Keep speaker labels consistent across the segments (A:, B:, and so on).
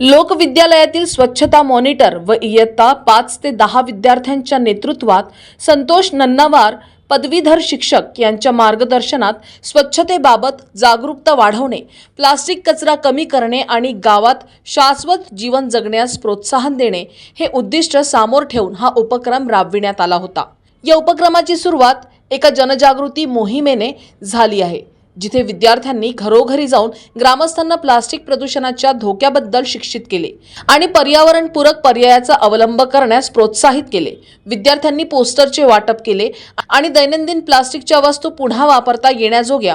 A: लोकविद्यालयातील स्वच्छता मॉनिटर व इयत्ता पाच ते दहा विद्यार्थ्यांच्या नेतृत्वात संतोष नन्नावार पदवीधर शिक्षक यांच्या मार्गदर्शनात स्वच्छतेबाबत जागरूकता वाढवणे प्लास्टिक कचरा कमी करणे आणि गावात शाश्वत जीवन जगण्यास प्रोत्साहन देणे हे उद्दिष्ट सामोर ठेवून हा उपक्रम राबविण्यात आला होता. या उपक्रमाची सुरुवात एका जनजागृती मोहिमेने झाली आहे. जिथे विद्यार्थ्यांनी घरोघरी जाऊन ग्रामस्थांना प्लास्टिक प्रदूषणाच्या धोक्याबद्दल शिक्षित केले आणि पर्यावरणपूरक पर्यायाचा अवलंब करण्यास प्रोत्साहित केले. विद्यार्थ्यांनी पोस्टरचे वाटप केले आणि दैनंदिन प्लास्टिकच्या वस्तू पुन्हा वापरता येण्याजोग्या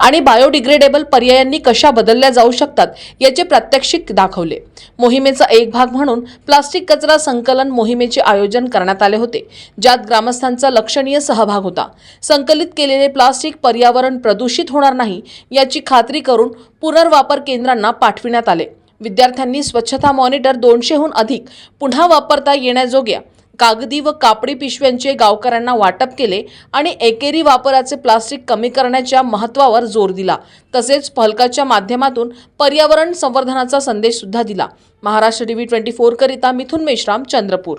A: आणि बायोडिग्रेडेबल पर्यायांनी कशा बदलल्या जाऊ शकतात याचे प्रात्यक्षिक दाखवले. मोहिमेचा एक भाग म्हणून प्लास्टिक कचरा संकलन मोहिमेचे आयोजन करण्यात आले होते ज्यात ग्रामस्थांचा लक्षणीय सहभाग होता. संकलित केलेले प्लास्टिक पर्यावरण प्रदूषित होणार नाही याची खात्री करून पुनर्वापर केंद्रांना पाठविण्यात आले. विद्यार्थ्यांनी स्वच्छता मॉनिटर दोनशेहून अधिक पुन्हा वापरता येण्याजोग्या कागदी व कापडी पिशव्यांचे गावकऱ्यांना वाटप केले आणि एकेरी वापराचे प्लास्टिक कमी करण्याच्या महत्त्वावर जोर दिला. तसेच फलकाच्या माध्यमातून पर्यावरण संवर्धनाचा संदेश सुद्धा दिला. महाराष्ट्र टीव्ही ट्वेंटी फोर करिता मिथुन मेश्राम चंद्रपूर.